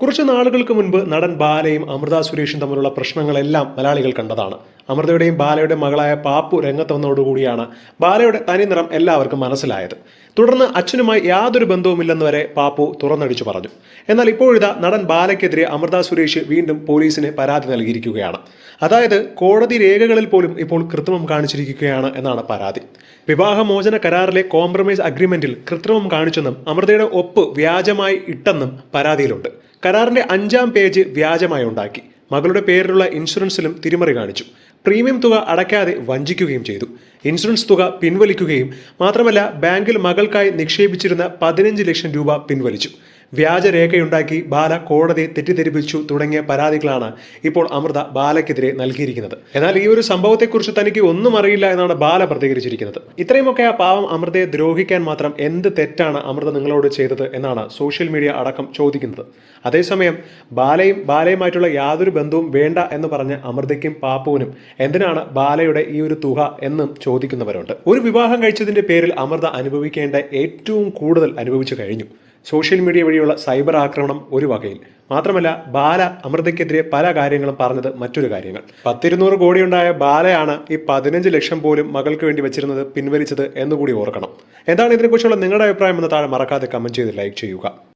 കുറച്ച് നാളുകൾക്ക് മുൻപ് നടൻ ബാലയും അമൃത സുരേഷും തമ്മിലുള്ള പ്രശ്നങ്ങളെല്ലാം മലയാളികൾ കണ്ടതാണ്. അമൃതയുടെയും ബാലയുടെ മകളായ പാപ്പു രംഗത്ത് വന്നതോടുകൂടിയാണ് ബാലയുടെ തനി നിറം എല്ലാവർക്കും മനസ്സിലായത്. തുടർന്ന് അച്ഛനുമായി യാതൊരു ബന്ധവുമില്ലെന്ന് വരെ പാപ്പു തുറന്നടിച്ചു പറഞ്ഞു. എന്നാൽ ഇപ്പോഴിതാ നടൻ ബാലയ്ക്കെതിരെ അമൃത സുരേഷ് വീണ്ടും പോലീസിന് പരാതി നൽകിയിരിക്കുകയാണ്. അതായത് കോടതി രേഖകളിൽ പോലും ഇപ്പോൾ കൃത്രിമം കാണിച്ചിരിക്കുകയാണ് എന്നാണ് പരാതി. വിവാഹമോചന കരാറിലെ കോംപ്രമൈസ് അഗ്രിമെന്റിൽ കൃത്രിമം കാണിച്ചെന്നും അമൃതയുടെ ഒപ്പ് വ്യാജമായി ഇട്ടെന്നും പരാതിയിലുണ്ട്. കരാറിന്റെ അഞ്ചാം പേജ് വ്യാജമായി ഉണ്ടാക്കി. മകളുടെ പേരിലുള്ള ഇൻഷുറൻസിലും തിരിമറി കാണിച്ചു. പ്രീമിയം തുക അടയ്ക്കാതെ വഞ്ചിക്കുകയും ചെയ്തു. ഇൻഷുറൻസ് തുക പിൻവലിക്കുകയും മാത്രമല്ല ബാങ്കിൽ മകൾക്കായി നിക്ഷേപിച്ചിരുന്ന പതിനഞ്ച് ലക്ഷം രൂപ പിൻവലിച്ചു. വ്യാജരേഖയുണ്ടാക്കി ബാല കോടതിയെ തെറ്റിദ്ധരിപ്പിച്ചു തുടങ്ങിയ പരാതികളാണ് ഇപ്പോൾ അമൃത ബാലയ്ക്കെതിരെ നൽകിയിരിക്കുന്നത്. എന്നാൽ ഈ ഒരു സംഭവത്തെക്കുറിച്ച് തനിക്ക് ഒന്നും അറിയില്ല എന്നാണ് ബാല പ്രതികരിച്ചിരിക്കുന്നത്. ഇത്രയുമൊക്കെ ആ പാവം അമൃതയെ ദ്രോഹിക്കാൻ മാത്രം എന്ത് തെറ്റാണ് അമൃത നിങ്ങളോട് ചെയ്തത് എന്നാണ് സോഷ്യൽ മീഡിയ അടക്കം ചോദിക്കുന്നത്. അതേസമയം ബാലയും ബാലയുമായിട്ടുള്ള യാതൊരു ബന്ധവും വേണ്ട എന്ന് പറഞ്ഞ അമൃതയ്ക്കും പാപ്പുവിനും എന്തിനാണ് ബാലയുടെ ഈ ഒരു തുക എന്നും ചോദിക്കുന്നവരുണ്ട്. ഒരു വിവാഹം കഴിച്ചതിന്റെ പേരിൽ അമൃത അനുഭവിക്കേണ്ട ഏറ്റവും കൂടുതൽ അനുഭവിച്ചു കഴിഞ്ഞു. സോഷ്യൽ മീഡിയ വഴിയുള്ള സൈബർ ആക്രമണം ഒരു വകയിൽ. മാത്രമല്ല ബാല അമൃതയ്ക്കെതിരെ പല കാര്യങ്ങളും പറഞ്ഞത് മറ്റൊരു കാര്യങ്ങൾ. പത്തിരുന്നൂറ് കോടിയുണ്ടായ ബാലയാണ് ഈ പതിനഞ്ച് ലക്ഷം പോലും മകൾക്ക് വേണ്ടി വെച്ചിരുന്നത് പിൻവലിച്ചത് എന്നുകൂടി ഓർക്കണം. എന്താണ് ഇതിനെക്കുറിച്ചുള്ള നിങ്ങളുടെ അഭിപ്രായം എന്ന് താഴെ മറക്കാതെ കമന്റ് ചെയ്ത് ലൈക്ക് ചെയ്യുക.